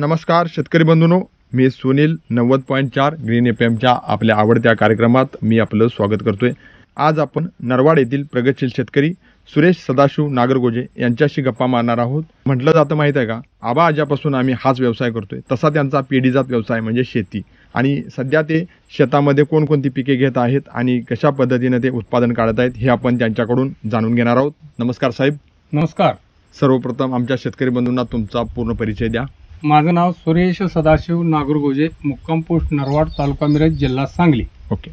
नमस्कार शेतकरी बंधूंनो. मी सुनील नव्वद पॉईंट चार ग्रीन एफ एमच्या आपल्या आवडत्या कार्यक्रमात मी आपलं स्वागत करतोय. आज आपण नरवाड येथील प्रगतशील शेतकरी सुरेश सदाशिव नागरगोजे यांच्याशी गप्पा मारणार आहोत. म्हटलं जातं माहीत आहे का? आबा आजापासून आम्ही हाच व्यवसाय करतोय. तसा त्यांचा पिढीजात व्यवसाय म्हणजे शेती. आणि सध्या ते शेतामध्ये कोणकोणती पिके घेत आहेत आणि कशा पद्धतीने ते उत्पादन काढत आहेत हे आपण त्यांच्याकडून जाणून घेणार आहोत. नमस्कार साहेब. नमस्कार. सर्वप्रथम आमच्या शेतकरी बंधूंना तुमचा पूर्ण परिचय द्या. माझं नाव सुरेश सदाशिव नागरगोजे मुक्काम पोस्ट नरवाड तालुका मिरज जिल्हा सांगली. ओके.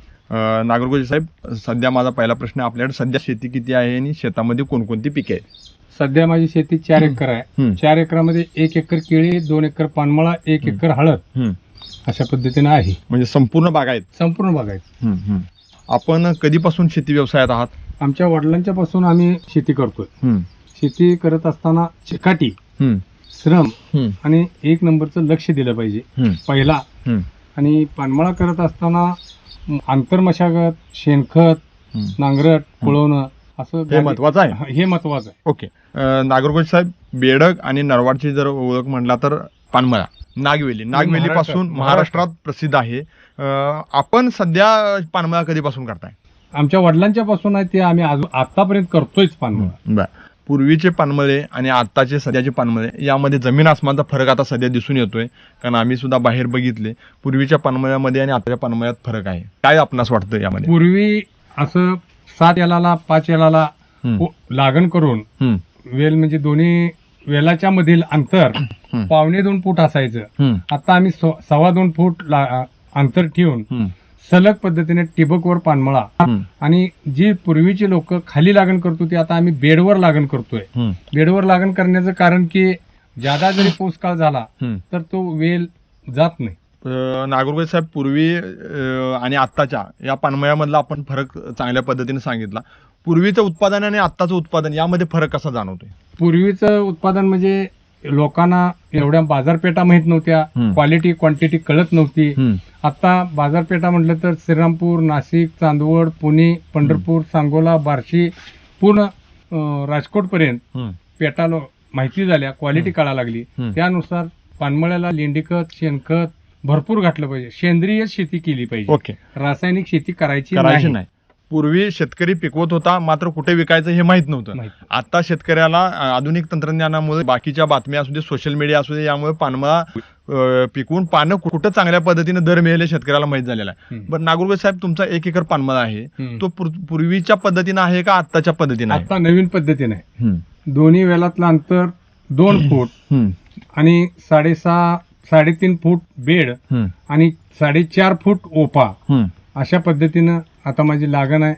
नागरगोजे साहेब सध्या माझा पहिला प्रश्न आहे, आपल्याकडे सध्या शेती किती आहे आणि शेतामध्ये कोणकोणती पिके आहेत? सध्या माझी शेती चार एकर आहे. चार एकरामध्ये एक एकर केळी दोन एकर पानमळा एक एकर हळद. हम्म. अशा पद्धतीने आहे. म्हणजे संपूर्ण बाग आहेत? संपूर्ण बघायचं आपण कधीपासून शेती व्यवसायात आहात? आमच्या वडिलांच्या पासून आम्ही शेती करतोय. हम्म. शेती करत असताना चिकाटी. हम्म. श्रम हम्म. आणि एक नंबरचं लक्ष दिलं पाहिजे. हम्म. पहिला. हम्म. आणि पानमळा करत असताना आंतरमशागत शेणखत हम्म. नांगरट कुळवणं असं हे महत्वाचं आहे. हे महत्वाचं आहे. ओके. अ, साहेब बेडग आणि नरवाडची जर ओळख म्हटला तर पानमळा नागवेली. नागवेली पासून महाराष्ट्रात- महाराष्ट्रात प्रसिद्ध आहे. अ, आपण सध्या पानमळा कधीपासून करताय? आमच्या वडिलांच्या पासून आहे ते आम्ही आतापर्यंत करतोयच पानमळा. बर. पूर्वीचे पानमळे आणि आत्ताचे सध्याचे पानमळे यामध्ये जमीन आसमानचा फरक आता सध्या दिसून येतोय. कारण आम्ही सुद्धा बाहेर बघितले पूर्वीच्या पानमळ्यामध्ये आणि आताच्या पानमळ्यात फरक आहे. काय आपणास वाटतं यामध्ये? पूर्वी असं सात यालाला पाच. उ- लागण करून वेल म्हणजे दोन्ही वेलाच्या मधील अंतर. पावणे दोन फूट असायचं. आता आम्ही सव- सव्वा दोन फूट अंतर ठेवून सलग पद्धतीने टिबकवर पानमळा. आणि जी पूर्वीची लोक खाली लागण करत होती आता आम्ही बेडवर लागण करतोय. बेडवर लागण करण्याचं कारण की ज्यादा जरी पाऊस काळ झाला. तर तो वेल जात नाही. अ, नागरगोजे साहेब पूर्वी आणि आत्ताच्या या पानमळ्यामधला आपण फरक चांगल्या पद्धतीने सांगितला. पूर्वीचं उत्पादन आणि आत्ताचं उत्पादन यामध्ये फरक कसा जाणवतोय? पूर्वीचं उत्पादन म्हणजे लोकांना एवढ्या बाजारपेठा माहीत नव्हत्या. क्वालिटी क्वांटिटी कळत नव्हती. आता बाजारपेठा म्हटलं तर श्रीरामपूर नाशिक चांदवड पुणे पंढरपूर सांगोला बार्शी पूर्ण राजकोटपर्यंत पेटा लो- माहिती झाल्या क्वालिटी कळा लागली. त्यानुसार पानमळ्याला लेंडीखत शेणखत भरपूर घातलं पाहिजे. सेंद्रिय शेती केली पाहिजे. ओके. रासायनिक शेती करायची नाही. पूर्वी शेतकरी पिकवत होता मात्र कुठे विकायचं हे माहीत नव्हतं. आता शेतकऱ्याला आधुनिक तंत्रज्ञानामुळे बाकीच्या बातम्या असू दे सोशल मीडिया असू दे यामुळे पानमळा पिकवून पानं कुठं चांगल्या पद्धतीने दर मिळेल शेतकऱ्याला माहीत झालेला आहे. बरं नागुरगे साहेब तुमचा एक एकर पानमळा आहे. तो पूर- पूर्वीच्या पद्धतीने आहे का आत्ताच्या पद्धतीने आता नवीन पद्धतीने दोन्ही वेलातलं अंतर दोन फूट आणि साडेसहा साडेतीन फूट बेड आणि साडेचार फूट ओपा अशा पद्धतीनं आता माझी लागण आहे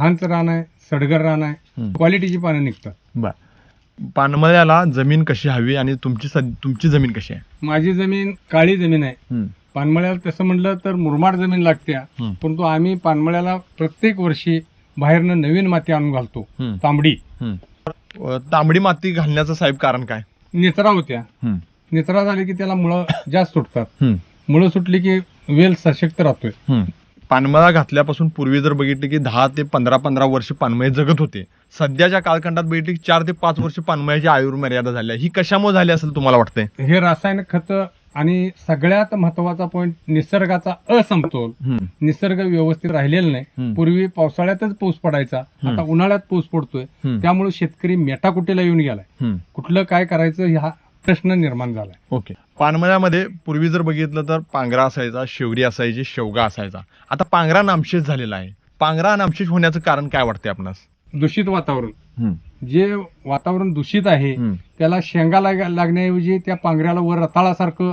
हांच रान आहे सडगर रान आहे. क्वालिटीची पानं निघतात. बरं. पानमळ्याला जमीन कशी हवी आणि तुमची सद- तुमची जमीन कशी आहे? माझी जमीन काळी जमीन आहे. हम्म, पानमळ्याला तसं म्हटलं तर मुरमाड जमीन लागते. हम्म. परंतु आम्ही पानमळ्याला प्रत्येक वर्षी बाहेरनं नवीन माती आणून घालतो. हम्म, तांबडी. हम्म. अ, तांबडी माती घालण्याचं साहेब कारण काय? निचरा होत्या. हम्म, निचरा झाली की त्याला मुळं जास्त सुटतात. हम्म, मुळं सुटली की वेल सशक्त राहतोय. हम्म. पानमळा घातल्यापासून पूर्वी जर बघितलं की दहा ते पंधरा पंधरा वर्ष पानमळे जगत होते. सध्याच्या कालखंडात बघितलं की चार ते पाच वर्ष पानमळ्याची आयुर्मर्यादा झाली आहे. ही कशामुळे झाली असेल तुम्हाला वाटतंय? हे रासायनिक खत आणि सगळ्यात महत्त्वाचा पॉईंट निसर्गाचा असमतोल. निसर्ग व्यवस्थित राहिलेला नाही. पूर्वी पावसाळ्यातच पाऊस पडायचा. आता उन्हाळ्यात पाऊस पडतोय. त्यामुळे शेतकरी मेटाकुटीला येऊन गेलाय. कुठलं काय करायचं हा प्रश्न निर्माण झालाय. ओके. पानमळ्यामध्ये पूर्वी जर बघितलं तर पांगरा असायचा शेवरी असायची शेवगा असायचा. आता पांगरा नामशेष झालेला आहे. पांगरा नामशेष होण्याचं कारण काय वाटतंय आपणास? दूषित वातावरण. जे वातावरण दूषित आहे त्याला शेंगा लाग- लागण्याऐवजी त्या पांघऱ्याला वर रताळासारखं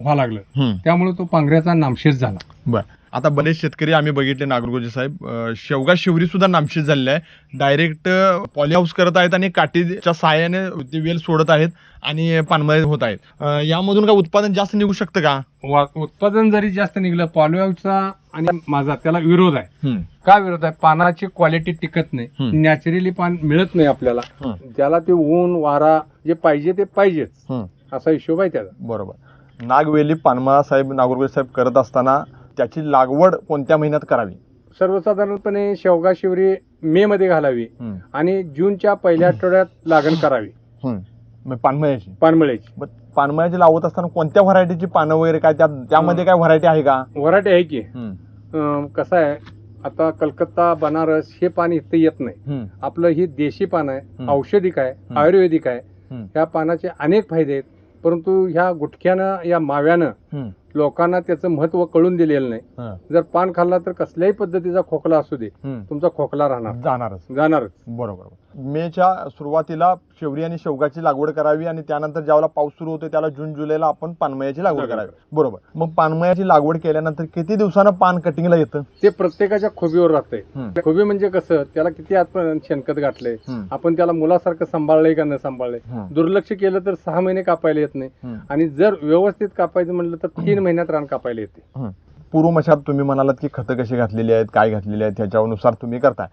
व्हावं लागलं. त्यामुळे तो पांघऱ्याचा नामशेष झाला. बर. आता बरेच शेतकरी आम्ही बघितले नागरगोजे साहेब शेवगा शिवरी सुद्धा नामशेष झालेले आहे डायरेक्ट पॉली हाऊस करत आहेत आणि काठीच्या सहाय्याने ते वेल सोडत आहेत आणि पानमळे होत आहेत. यामधून काय उत्पादन जास्त निघू शकतं का? उत्पादन जरी जास्त निघलं पॉलिओचा आणि माझा त्याला विरोध आहे. का विरोध आहे? पानाची क्वालिटी टिकत नाही. नॅचरली पान मिळत नाही आपल्याला. ज्याला ते ऊन वारा जे पाहिजे ते पाहिजेच. असा हिशोब आहे त्याचा. बरोबर. नागवेली पानमळा साहेब नागरगोजे साहेब करत असताना त्याची लागवड कोणत्या महिन्यात करावी सर्वसाधारणपणे शेवगा शिवरी मे मध्ये घालावी. आणि जूनच्या पहिल्या आठवड्यात लागण करावी. मग पानमळ्याची पानमळ्याची मग पानमळ्याची लावत असताना कोणत्या व्हरायटीची पानं वगैरे काय त्या त्यामध्ये काय व्हरायटी आहे का वराटे आहे की. अं, कसं आहे आता कलकत्ता बनारस हे पान इथं येत नाही. आपलं ही देशी पान आहे. औषधिक आहे. आयुर्वेदिक आहे हम्म. ह्या पानाचे अनेक फायदे आहेत परंतु ह्या गुटख्यानं या माव्यानं. लोकांना त्याचं महत्त्व कळून दिलेलं नाही. जर पान खाल्ला तर कसल्याही पद्धतीचा खोकला असू दे. तुमचा खोकला राहणार जाणारच जाणारच बरोबर मेच्या सुरुवातीला शेवरी आणि शेवगाची लागवड करावी आणि त्यानंतर ज्यावेळेला पाऊस सुरू होतो त्याला जून जुलैला आपण पानमयाची लागवड करावी बरोबर मग पानमयाची लागवड केल्यानंतर किती दिवसानं पान कटिंगला येतं ते प्रत्येकाच्या खोबीवर राहतंय. खोबी म्हणजे कसं त्याला किती आपण शेणखत घातलंय हम्म. आपण त्याला मुलासारखं सांभाळलंय का न सांभाळलंय. दुर्लक्ष केलं तर सहा महिने कापायला येत नाही. आणि जर व्यवस्थित कापायचं म्हटलं तर तीन महिन्यात रान कापायला येते पूर्व मशात तुम्ही म्हणालात की खतं कशी घातलेली आहेत काय घातलेली आहेत ह्याच्यानुसार तुम्ही करताय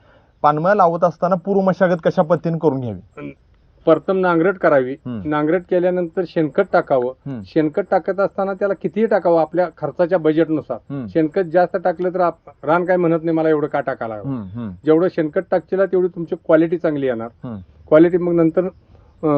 पानमया लावत असताना पूर्व मशागत कशा पद्धतीने करून घ्यावी प्रथम नांगरट करावी. नांगरट केल्यानंतर शेणखत टाकावं. शेणखत टाकत असताना त्याला कितीही टाकावं आपल्या खर्चाच्या बजेटनुसार. शेणखत जास्त टाकलं तर रान काय म्हणत नाही मला एवढं का टाकायला. जेवढं शेणखत टाकशील तेवढी तुमची क्वालिटी चांगली येणार. क्वालिटी मग नंतर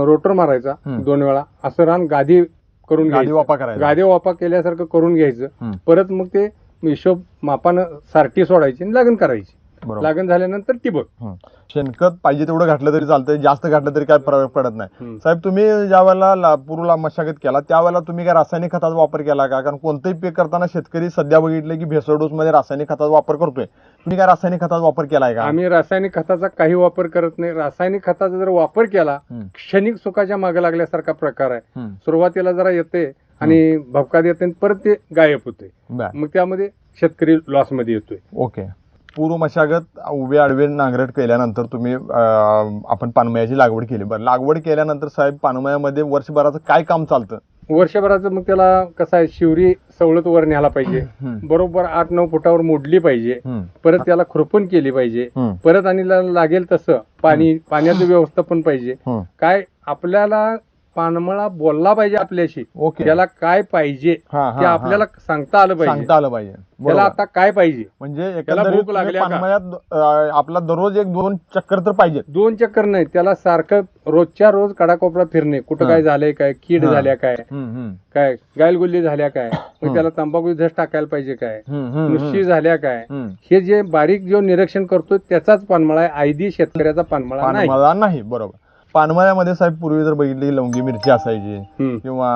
रोटर मारायचा. दोन वेळा असं रान गादी करून गादी घ्यायचं. वापा करायचा गादी वापा केल्यासारखं करून घ्यायचं. परत मग ते हिशोब मापानं सारखी सोडायची आणि लागण करायची बरोबर. लागण झाल्यानंतर टिबक हं. शेणखत पाहिजे तेवढं घातलं तरी चालतंय जास्त घातलं तरी काय फरक पडत नाही. साहेब तुम्ही ज्या वेळेला ला- पूर्वला मशागत केला त्यावेळेला तुम्ही काय रासायनिक खताचा वापर केला का? कारण कोणतंही पीक करताना शेतकरी सध्या बघितले की भेसळडोस मध्ये रासायनिक खताचा वापर करतोय. तुम्ही काय रासायनिक खताचा वापर केलाय का? आम्ही रासायनिक खताचा काही वापर करत नाही. रासायनिक खताचा जर वापर केला. क्षणिक सुखाच्या मागे लागल्यासारखा प्रकार आहे. सुरुवातीला जरा येते आणि भपकात येते आणि परत ते गायब होते. बर. मग त्यामध्ये शेतकरी लॉसमध्ये येतोय. ओके. पूर्व मशागत उभे आडवे नांगरट केल्यानंतर तुम्ही आपण पानमयाची लागवड केली बरं लागवड केल्यानंतर साहेब पानमयामध्ये वर्षभराचं काय काम चालतं वर्षभराचं मग त्याला कसं आहे शिवरी सवलत वर न्यायला पाहिजे. बरोबर आठ नऊ फुटावर मोडली पाहिजे. परत त्याला खुरपण केली पाहिजे. परत आणि लागेल तसं पाणी पाण्याचं व्यवस्थापन पाहिजे. काय आपल्याला पानमळा बोलला पाहिजे आपल्याशी. ओके. त्याला काय पाहिजे हा, हा, ते हा. आपल्याला सांगता आलं पाहिजे. सांगता आलं पाहिजे. त्याला बरोबर. आता काय पाहिजे? म्हणजे त्याला एकंदरीत भूक तुम्ही लागल्या का? पानमयात अं, आपला दररोज एक दोन चक्कर तर पाहिजे दोन चक्कर नाही त्याला सारखं रोजच्या रोज काडाकोपरा फिरणे. कुठं हा. काय झालंय काय? कीड हा. झाल्या काय? काय? गायलगुल्ली झाल्या काय. मग त्याला तंबाखू धस टाकायला पाहिजे काय? नुशी नुसती झाल्या काय? हे जे बारीक जो निरीक्षण करतो त्याचाच पानमळा आहे. आयदी शेतकऱ्याचा पानमळा नाही. पानमळा नाही बरोबर. पानमळ्यामध्ये साहेब पूर्वी जर बघितली की लवंगी मिरची असायची. किंवा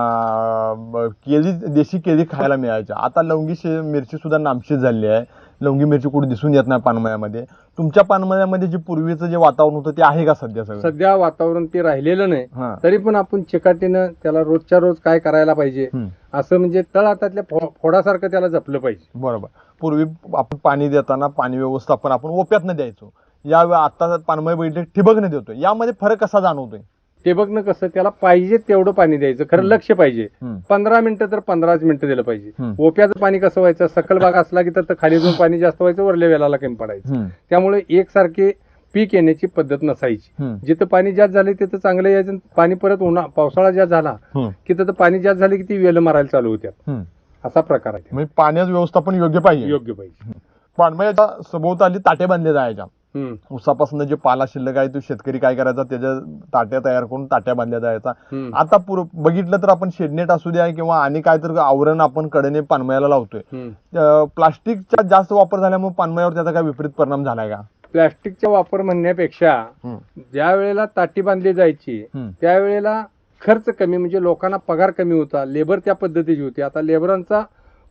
ब- केळी देशी केळी खायला मिळायच्या आता लवंगी शे- मिरची सुद्धा नामशेष झाली आहे. लवंगी मिरची कुठे दिसून येत नाही पानमळ्यामध्ये तुमच्या पानमळ्यामध्ये जे पूर्वीचं जे वातावरण होतं ते आहे का सध्या सगळं? सध्या वातावरण ते राहिलेलं नाही. हा. तरी पण आपण चिकाटीनं त्याला रोजच्या रोज काय करायला पाहिजे? हम्म. असं म्हणजे तळातातल्या फो- फोडासारखं त्याला जपलं पाहिजे. बरोबर. पूर्वी आपण पाणी देताना पाणी व्यवस्थापन आपण ओप्यातनं द्यायचो. या आता पानमय बैठक ठिबकने देतोय यामध्ये फरक कसा जाणवतोय बघणं कसं त्याला पाहिजे तेवढं पाणी द्यायचं खरं. लक्ष पाहिजे. पंधरा मिनिटं तर पंधराच मिनिटं दिलं पाहिजे. ओप्याचं पाणी कसं व्हायचं सकल भाग असला की तर खाली जाऊन पाणी जास्त व्हायचं वरल्या वेळाला कमी पडायचं. त्यामुळे एकसारखे पीक येण्याची पद्धत नसायची. जिथं पाणी जास्त झाले तिथं चांगलं यायचं पाणी परत उन्हा पावसाळा जास्त झाला. की तिथं पाणी जास्त झाले की ती वेल मारायला चालू होत्या. असा प्रकार आहे म्हणजे पाण्याचं व्यवस्थापन योग्य पाहिजे योग्य पाहिजे पानमयाच्या सभोवताली ताटे बांधले जायच्या उसापासून जे पाला शिल्लक आहे तो शेतकरी काय करायचा? त्याच्या ताट्या तयार करून ताट्या बांधल्या जायचा. आता बघितलं तर आपण शेडनेट असू द्या किंवा आणि काय तर आवरण आपण कडेने पानमयाला लावतोय. प्लास्टिकचा जास्त वापर झाल्यामुळे पानमयावर त्याचा काय विपरीत परिणाम झालाय का? प्लास्टिकचा वापर म्हणण्यापेक्षा. ज्या वेळेला ताटी बांधली जायची. त्यावेळेला खर्च कमी म्हणजे लोकांना पगार कमी होता लेबर त्या पद्धतीची होती. आता लेबरांचा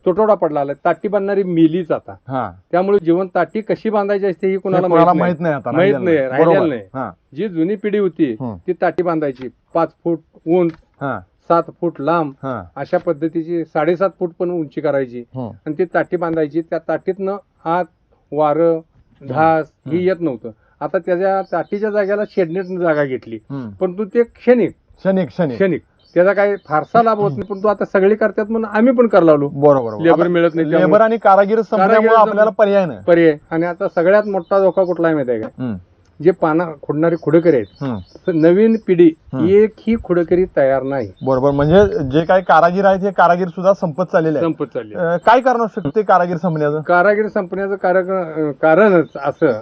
तुटवडा पडला आलाय ताटी बांधणारी मिलीच आता हा. त्यामुळे जीवन ताटी कशी बांधायची असते ही कुणाला कोणाला माहीत नाही आता माहीत नाही. राहिलेलं. नाही. हा. जी जुनी पिढी होती. ती ताटी बांधायची. पाच फूट ऊन हा. सात फूट लांब हा. अशा पद्धतीची साडेसात फूट पण उंची करायची. हं. आणि ती ताटी बांधायची. त्या ताटीतनं आत वारं घास हे. येत नव्हतं. आता त्याच्या ताटीच्या जागेला शेडनेट जागा घेतली. हं. परंतु ते क्षणिक. क्षणिक क्षणिक. क्षणिक. त्याचा काही फारसा लाभ होत नाही परंतु आता सगळे करतात म्हणून आम्ही पण करायला लागलो बरोबर लेबर मिळत नाही लेबर त्यामुळे आणि कारागीर संपल्यामुळे आपल्याला पर्याय नाही पर्याय आणि आता सगळ्यात मोठा धोका कुठला आहे माहिती आहे का. जे पाना खोडणारे खुडेकरी आहेत. तर नवीन पिढी. एक ही खुडेकरी तयार नाही बरोबर म्हणजे जे काही कारागीर आहेत हे कारागीर सुद्धा संपत चाललेले आहेत संपत चालली आहे. अं, काय कारण असू शकते कारागीर संपण्याचं कारागीर संपण्याचं कारण कारणच असं.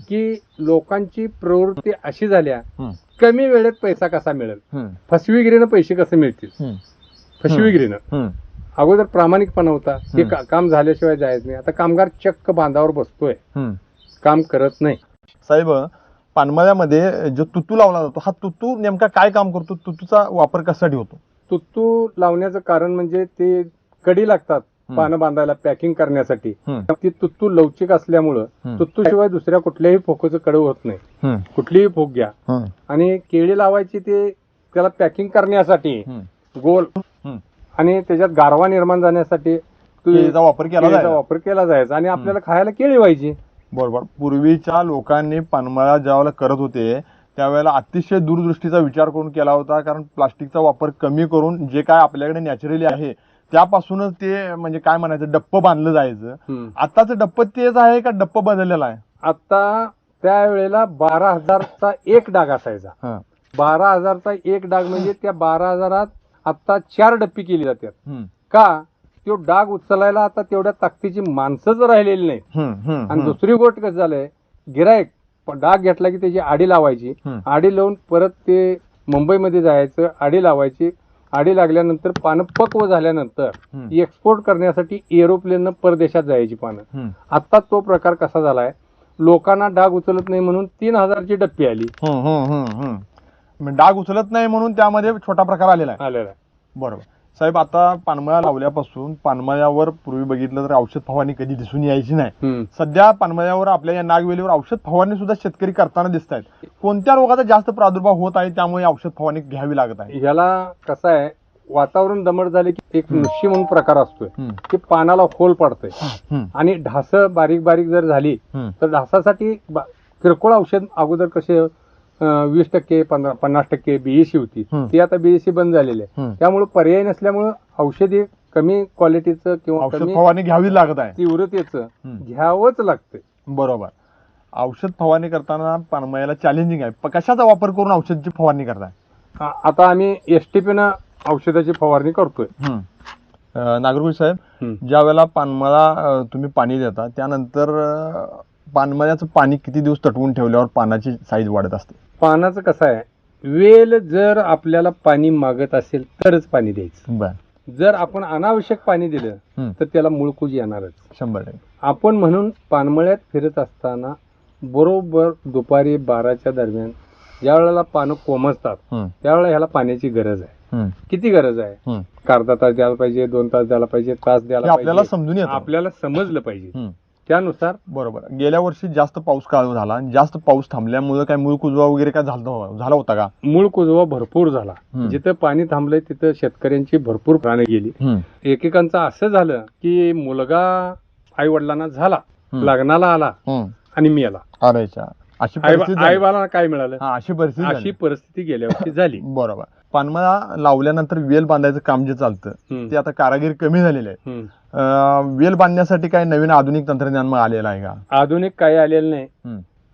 की लोकांची प्रवृत्ती अशी झाल्या. कमी वेळेत पैसा कसा मिळेल. फसवीगिरीनं पैसे कसे मिळतील हं. फसवीगिरीनं. अगोदर प्रामाणिकपणा होता ते हं. का- काम झाल्याशिवाय जायचं नाही आता कामगार चक्क बांधावर बसतोय हं. काम करत नाही साहेब पानमळ्यामध्ये जो तुतू लावला जातो हा तुतू नेमका काय काम करतो तुतूचा वापर कशासाठी होतो तुत्तू लावण्याचं कारण म्हणजे ते कडी लागतात. पानं बांधायला पॅकिंग करण्यासाठी. ती तुत्तू लवचिक असल्यामुळं. तुत्तू शिवाय दुसऱ्या कुठल्याही फोकोचं कडव होत नाही. कुठलीही फोक घ्या. आणि केळी लावायची ते त्याला पॅकिंग करण्यासाठी. गोल. आणि त्याच्यात गारवा निर्माण जाण्यासाठी वापर केला. वापर केला जायचा आणि आपल्याला खायला केळी व्हायची बरोबर पूर्वीच्या लोकांनी पानमळा ज्यावेळेला करत होते त्यावेळेला अतिशय दूरदृष्टीचा विचार करून केला होता कारण प्लास्टिकचा वापर कमी करून जे काय आपल्याकडे नॅचरली आहे त्यापासूनच ते म्हणजे काय म्हणायचं डप्प बांधलं जायचं. आताचं डप्प तेच आहे का डप्प बदललेला आहे आता त्यावेळेला बारा हजारचा एक डाग असायचा. बारा हजारचा एक डाग म्हणजे त्या बारा हजारात आता चार डप्पी केली जातात हं. का तो डाग उचलायला आता तेवढ्या ताकदीची माणसंच राहिलेली नाहीत हं. हं. आणि. दुसरी गोष्ट कसं झालंय गिरायक डाग घेतला की त्याची आडी लावायची. आडी लावून परत ते मुंबईमध्ये जायचं आडी लावायची आडी लागल्यानंतर पानं पक्व झाल्यानंतर हं. एक्सपोर्ट करण्यासाठी एरोप्लेननं परदेशात जायची पानं. आता तो प्रकार कसा झालाय लोकांना डाग उचलत नाही म्हणून तीन हजारची डप्पी आली. मग डाग उचलत नाही म्हणून त्यामध्ये छोटा प्रकार आलेला आहे आलेला आहे. बरोबर साहेब आता पानमळा लावल्यापासून पानमळ्यावर पूर्वी बघितलं तर औषध फवारणी कधी दिसून यायची नाही. सध्या पानमळ्यावर आपल्या या नागवेलीवर औषध फवारणी सुद्धा शेतकरी करताना दिसत आहेत कोणत्या रोगाचा जास्त प्रादुर्भाव होत आहे त्यामुळे औषध फवारणी घ्यावी लागत आहे ह्याला कसं आहे वातावरण दमट झाले की एक नुशी म्हणून प्रकार असतोय. की पानाला होल पडतंय. आणि ढास बारीक बारीक जर झाली. तर ढासासाठी किरकोळ औषध अगोदर कसे वीस टक्के पन्नास टक्के बीएसी होती. हं. ती आता बीएसी बंद झालेली आहे. त्यामुळे पर्याय नसल्यामुळं औषधी कमी क्वालिटीचं किंवा औषध फवारणी घ्यावी लागत आहे. तीव्रतेचं. घ्यावंच लागतंय. बरोबर. औषध फवारणी करताना पानमळ्याला चॅलेंजिंग आहे. कशाचा वापर करून औषधची फवारणी करताय? आता आम्ही एसटीपीनं औषधाची फवारणी करतोय. अं, नागरगोजी साहेब. ज्या वेळेला पानमळा तुम्ही पाणी देता त्यानंतर पानमळ्याचं पाणी किती दिवस तटवून ठेवल्यावर पानाची साईज वाढत असते? पानाचं कसं आहे? वेल जर आपल्याला पाणी मागत असेल तरच पाणी द्यायचं. बर. जर आपण अनावश्यक पाणी दिलं. तर त्याला मुळकूज येणारच. शंभर टक्के. आपण म्हणून पानमळ्यात फिरत असताना बरोबर दुपारी बाराच्या दरम्यान ज्या वेळेला पानं कोमजतात. त्यावेळेला ह्याला पाण्याची गरज आहे. किती गरज आहे. एक अर्धा तास द्यायला पाहिजे दोन तास द्यायला पाहिजे तास हे द्यायला आपल्याला पाहिजे. समजून येतं. आपल्याला समजलं पाहिजे. त्यानुसार बरोबर गेल्या वर्षी जास्त पाऊस काळ झाला जास्त पाऊस थांबल्यामुळे काय मूळ कुजवा वगैरे काय झालं झाला होता का मूळ कुजवा भरपूर झाला. जिथं पाणी थांबलंय तिथं शेतकऱ्यांची भरपूर प्राणी गेली एकेकांचं असं झालं की मुलगा आई वडिलांना झाला. लग्नाला आला. आणि मी आला अरेच्या अशी आई. बाला काय मिळालं अशी परिस्थिती अशी. परिस्थिती गेल्या वर्षी झाली बरोबर पानमळा लावल्यानंतर वेल बांधायचं काम जे चालतं. ते आता कारागीर कमी झालेले आहे वेल बांधण्यासाठी काही नवीन आधुनिक तंत्रज्ञान मग आलेलं आहे का आधुनिक काही आलेलं नाही.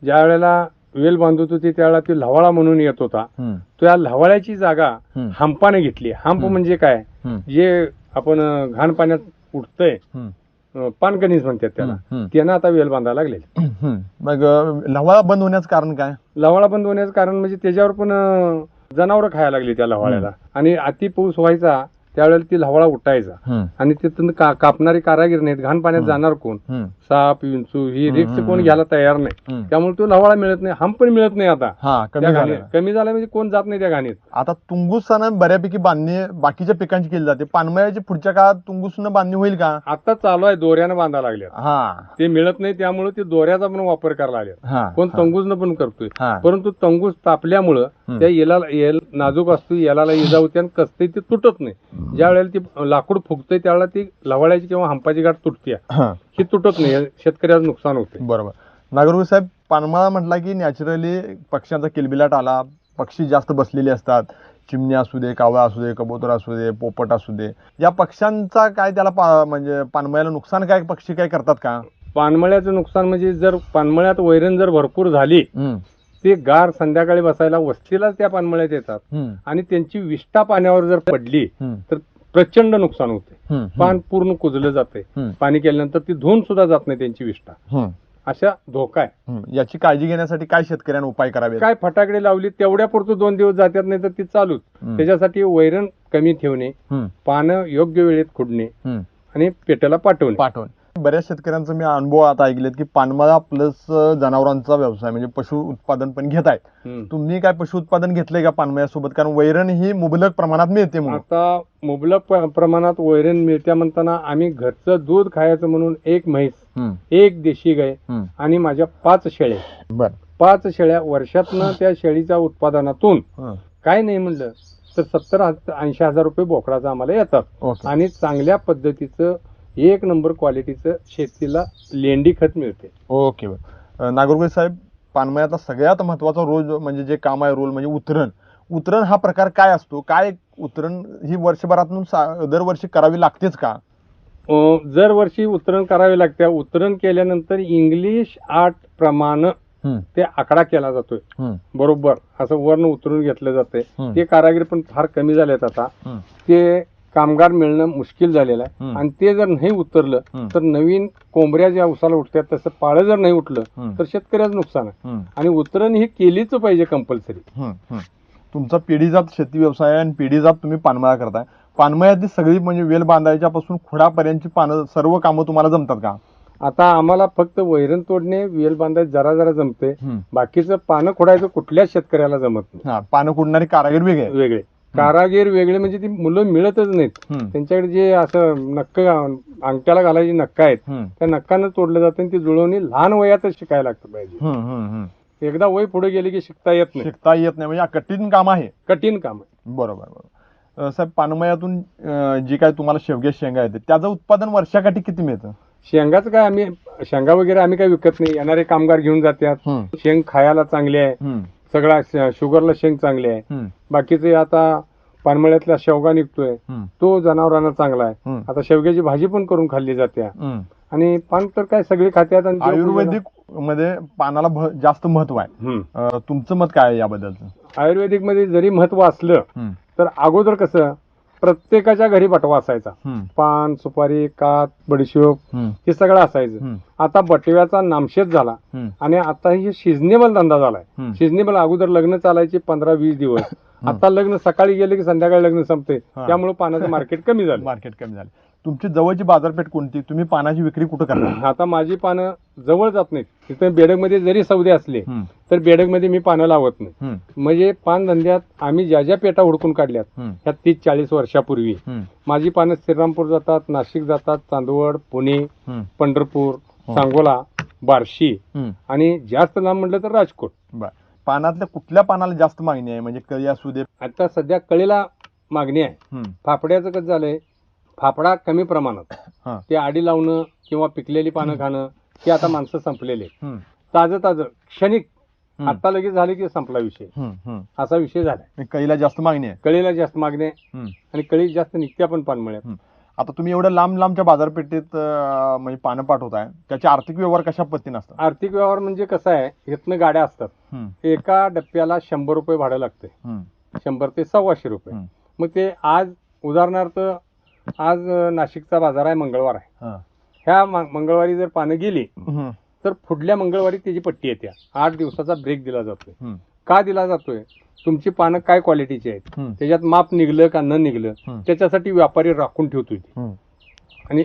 ज्या वेळेला वेल बांधत होती त्यावेळेला ती लवाळा म्हणून येत होता. त्या लवाळ्याची जागा. हंपाने घेतली हंप. म्हणजे काय. जे आपण घाण पाण्यात उठतंय. अं, पानकणीस म्हणतात त्याला. त्यानं आता वेल बांधायला लागले. मग लवाळा बंद होण्याचं कारण काय लवाळा बंद होण्याचं कारण म्हणजे त्याच्यावर पण जनावर खायला लागली त्या लवाळ्याला आणि अति पाऊस व्हायचा त्यावेळेला ती लवाळा उठायचा. आणि तिथून का कापणारी कारागीर नाहीत. घाण पाण्यात. जाणार कोण? साप विंचू ही रिक्स कोण. घ्यायला तयार नाही. त्यामुळे तो लवाळा मिळत नाही. हम पण मिळत नाही आता. हा कमी झालं म्हणजे कोण जात नाही त्या घाणीत. आता तुंगुसानं बऱ्यापैकी बांधणी बाकीच्या पिकांची केली जाते. पानमळ्याची पुढच्या काळात तुंगुसनं बांधणी होईल का? आता चालू आहे. दोऱ्यानं बांधा लागल्या हा. ते मिळत नाही त्यामुळे ते दोऱ्याचा पण वापर करायला लागले कोण तंगूजनं पण करतोय. परंतु तंगूज तापल्यामुळं. त्या येला नाजूक असतो याला इजा होते आणि कसते ते तुटत नाही. ज्या वेळेला ती लाकूड फुगतंय त्यावेळेला ती लवाळ्याची किंवा हंपाची गाठ तुटते हा, ही तुटत नाही शेतकऱ्याचं नुकसान होते बरोबर. नागरगोळ साहेब पानमळा म्हटला की नॅचरली पक्ष्यांचा किलबिलाट आला पक्षी जास्त बसलेले असतात. चिमणी असू दे कावळा असू दे कबूतर असू दे पोपट असू दे. या पक्ष्यांचा काय त्याला पा- म्हणजे पानमळ्याला नुकसान काय पक्षी काय करतात का? पानमळ्याचं नुकसान म्हणजे जर पानमळ्यात वैरण जर भरपूर झाली हम्म, ते गार संध्याकाळी बसायला वस्तीलाच त्या पानमळ्यात येतात. आणि त्यांची विष्ठा पाण्यावर जर पडली तर प्रचंड नुकसान होते. पान पूर्ण कुजलं जाते. पाणी केल्यानंतर ती धुवून सुद्धा जात नाही त्यांची विष्ठा. अशा धोका आहे. याची काळजी घेण्यासाठी काय शेतकऱ्यांना उपाय करावे काय फटाकडे लावली तेवढ्या पुरतं दोन दिवस जातात नाही तर ती चालूच. त्याच्यासाठी वैरण कमी ठेवणे पानं योग्य वेळेत खुडणे. आणि पेट्याला पाठवणे. पाठवण. बऱ्याच शेतकऱ्यांचा मी अनुभव आता ऐकलेत की पानमळा प्लस जनावरांचा व्यवसाय म्हणजे पशु उत्पादन पण घेत आहेत. तुम्ही काय पशु उत्पादन घेतलंय का पानमळ्यासोबत कारण वैरण ही मुबलक प्रमाणात मिळते म्हणून. आता मुबलक प्रमाणात वैरण मिळत्या म्हणताना आम्ही घरचं दूध खायचं म्हणून एक म्हैस एक देशी गाय. आणि माझ्या पाच शेळ्या. बर. पाच शेळ्या वर्षातनं त्या शेळीच्या उत्पादनातून काय नाही म्हणलं तर सत्तर ऐंशी हजार रुपये बोकडाचा आम्हाला येतात. आणि चांगल्या पद्धतीचं एक नंबर क्वालिटीचं शेतीला लेंडी खत मिळते. ओके. नागरगोळे साहेब पानमळ्यातला सगळ्यात महत्त्वाचा रोल म्हणजे जे काम आहे रोल म्हणजे उतरण. उतरण हा प्रकार काय असतो? काय उतरण ही वर्षभरातून सा- दरवर्षी करावी लागतेच का? दरवर्षी उतरण करावे लागते. उतरण केल्यानंतर इंग्लिश आर्ट प्रमाण ते आकडा केला जातोय. बरोबर. असं वर्ण उतरून घेतलं हम्म. ते कारागीर पण फार कमी झालेत आता. ते कामगार मिळणं मुश्किल झालेलं आहे. आणि ते जर नाही उतरलं. तर नवीन कोंबड्या ज्या उसाला उठतात तसं पाळं जर नाही उठलं. तर शेतकऱ्याचं नुकसान आहे आणि उतरण ही केलीच पाहिजे कंपल्सरी. तुमचा पिढीजात शेती व्यवसाय आहे आणि पिढीजात तुम्ही पानमळा करताय पानमळ्यातली सगळी म्हणजे वेल बांधायच्या पासून खुडापर्यंतची पानं सर्व कामं तुम्हाला जमतात का आता आम्हाला फक्त वैरण तोडणे वेल बांधायचं जरा जरा जमते. बाकीचं पानं खोडायचं कुठल्याच शेतकऱ्याला जमत नाही हा पानं कुडणारे कारागीर वेगळे. वेगळे कारागीर वेगळे म्हणजे ती मुलं मिळतच नाहीत. त्यांच्याकडे जे असं नक्क अंगठ्याला घालायची नक्का आहेत त्या नक्कानं तोडलं जातं आणि ती जुळवणी लहान वयातच शिकायला लागतं पाहिजे. एकदा वय पुढे गेले की शिकता येत नाही. शिकता येत नाही. म्हणजे हा कठीण काम आहे. कठीण काम आहे. बरोबर बरोबर. साहेब पानमयातून जी काय तुम्हाला शेवगे शेंगा येते त्याचं उत्पादन वर्षाकाठी किती मिळतं? शेंगाचं काय आम्ही शेंगा वगैरे आम्ही काय विकत नाही. येणारे कामगार घेऊन जातात. शेंग खायला चांगली आहे. सगळा श- शुगरला शेंग चांगली आहे. हम्म, बाकीचे आता पानमळ्यातला शेवगा निघतोय. हम्म, तो जनावरांना चांगला आहे. हम्म, आता शेवग्याची भाजी पण करून खाल्ली जाते. हम्म. आणि पान तर काय सगळे खात्यात आणि आयुर्वेदिकमध्ये पानाला भ- जास्त महत्त्व आहे. पूजेला- हम्म. अं, तुमचं मत काय आहे याबद्दलचं आयुर्वेदिकमध्ये जरी महत्त्व असलं हम्म, तर अगोदर कसं प्रत्येकाच्या घरी बटवा असायचा. हम्म, पान सुपारी कात बडीशोप हम्म, हे सगळं असायचं. हम्म, आता बटव्याचा नामशेष झाला हम्म, आणि आता ही सिजनेबल धंदा झालाय. हम्म. सिजनेबल अगोदर लग्न चालायचे पंधरा वीस दिवस. आता लग्न सकाळी गेले की संध्याकाळी लग्न संपते. हा. त्यामुळे पानाचं मार्केट कमी झालं. मार्केट कमी झालं. तुमची जवळची बाजारपेठ कोणती? तुम्ही पानाची विक्री कुठं करता? आता माझी पानं जवळ जात नाहीत. तिथं बेडकमध्ये जरी सौदे असले हम्म, तर बेडकमध्ये मी पानं लावत नाही. हम्म, म्हणजे पान धंद्यात आम्ही ज्या ज्या पेटा हुडकून काढल्यात हम्म, ह्या तीस चाळीस वर्षापूर्वी. हम्म, माझी पानं श्रीरामपूर जातात नाशिक जातात चांदवड पुणे हम्म, पंढरपूर हो. सांगोला बार्शी हम्म. आणि जास्त लांब म्हटलं तर राजकोट. बर. पानातल्या कुठल्या पानाला जास्त मागणी आहे? म्हणजे कळी असू दे. आता सध्या कळीला मागणी आहे. हम्म, फाफड्याचं कसं झालंय? फाफडा कमी प्रमाणात. हा. ते आडी लावणं किंवा पिकलेली पानं खाणं ते आता माणसं संपलेले ताजं ताजं क्षणिक. आता लगेच झाले की संपला विषय. असा विषय म्हणजे कळीला जास्त मागणी आहे. कळीला जास्त मागणी आहे. आणि कळी जास्त निघत्या पण पानमळ्यात आता तुम्ही एवढ्या लांब लांबच्या बाजारपेठेत म्हणजे पानं पाठवताय त्याचे आर्थिक व्यवहार कशा पद्धतीने असतात? आर्थिक व्यवहार म्हणजे कसं आहे? इथनं गाड्या असतात. एका डप्प्याला शंभर रुपये भाडं लागते शंभर ते सव्वाशे रुपये. मग ते आज उदाहरणार्थ आज नाशिकचा बाजार आहे मंगळवार आहे. ह्या मा- मंगळवारी जर पानं गेली हम्म, तर पुढल्या मंगळवारी त्याची पट्टी येते आठ दिवसाचा ब्रेक दिला जातो हम्म. का दिला जातोय तुमची पानं काय क्वालिटीची आहेत हम्म. त्याच्यात माप निघलं का न निघलं हम्म. त्याच्यासाठी व्यापारी राखून ठेवतोय ते. हम्म. आणि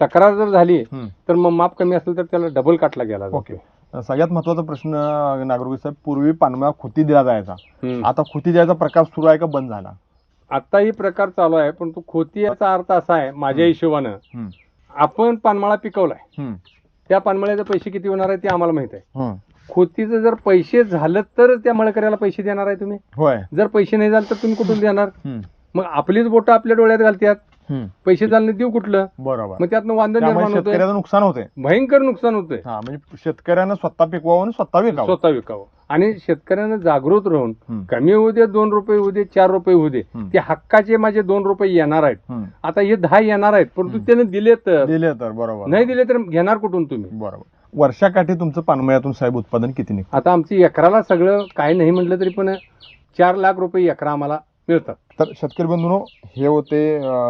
तक्रार जर झाली हम्म. तर मग माप कमी असेल तर त्याला डबल काटला गेला ओके सगळ्यात महत्त्वाचा प्रश्न नागरिक साहेब पूर्वी पानमळा खुती दिला जायचा हम्म. आता खुती द्यायचा प्रकार सुरू आहे का बंद झाला आताही प्रकार चालू आहे पण तो खोती याचा अर्थ असा आहे माझ्या हिशोबानं हम्म. आपण पानमळा पिकवलाय हम्म. त्या पानमळ्याचे पैसे किती होणार आहे ते आम्हाला माहीत आहे. खोतीचं जर पैसे झालं तर त्या मळकऱ्याला पैसे देणार आहे तुम्ही होय जर पैसे नाही झाले तर तुम्ही कुठून देणार. मग आपलीच बोटं आपल्या डोळ्यात घालतात. पैसे झाले देऊ कुठलं? बरोबर. मग त्यातनं त्यामुळे निर्माण होतंय. शेतकऱ्याचं नुकसान होते भयंकर नुकसान होतंय. हा म्हणजे शेतकऱ्यानं स्वतः पिकवावं आणि स्वतः विकावं. स्वतः विकावं. आणि शेतकऱ्यांना जागृत राहून हम्म. कमी होऊ दे दोन रुपये होऊ दे चार रुपये होऊ दे हम्म. ते हक्काचे माझे दोन रुपये येणार आहेत. हम्म. आता हे दहा येणार आहेत परंतु हम्म. त्याने दिले तर. दिले तर बरोबर. नाही दिले तर घेणार कुठून तुम्ही? बरोबर. वर्षाकाठी तुमचं पानमळ्यातून साहेब उत्पादन किती निघतं? आता आमची एकराला सगळं काय नाही म्हटलं तरी पण चार लाख रुपये एकरा आम्हाला मिळतात. तर शेतकरी बंधूंनो हे होते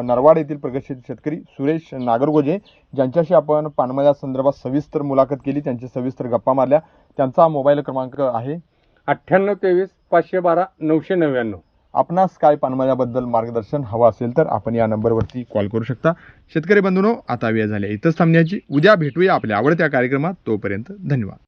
नरवाड येथील प्रगतशील शेतकरी सुरेश नागरगोजे ज्यांच्याशी आपण पानमळ्या संदर्भात सविस्तर मुलाखत केली त्यांची सविस्तर गप्पा मारल्या. त्यांचा मोबाईल क्रमांक आहे अठ्ठ्याण्णव तेवीस पाचशे बारा नऊशे नव्याण्णव. आपणास काय पानमळ्याबद्दल मार्गदर्शन हवं असेल तर आपण या नंबरवरती कॉल करू शकता. शेतकरी बंधूंनो आता वेळ झाली इथंच थांबण्याची. उद्या भेटूया आपल्या आवडत्या कार्यक्रमात. तोपर्यंत धन्यवाद.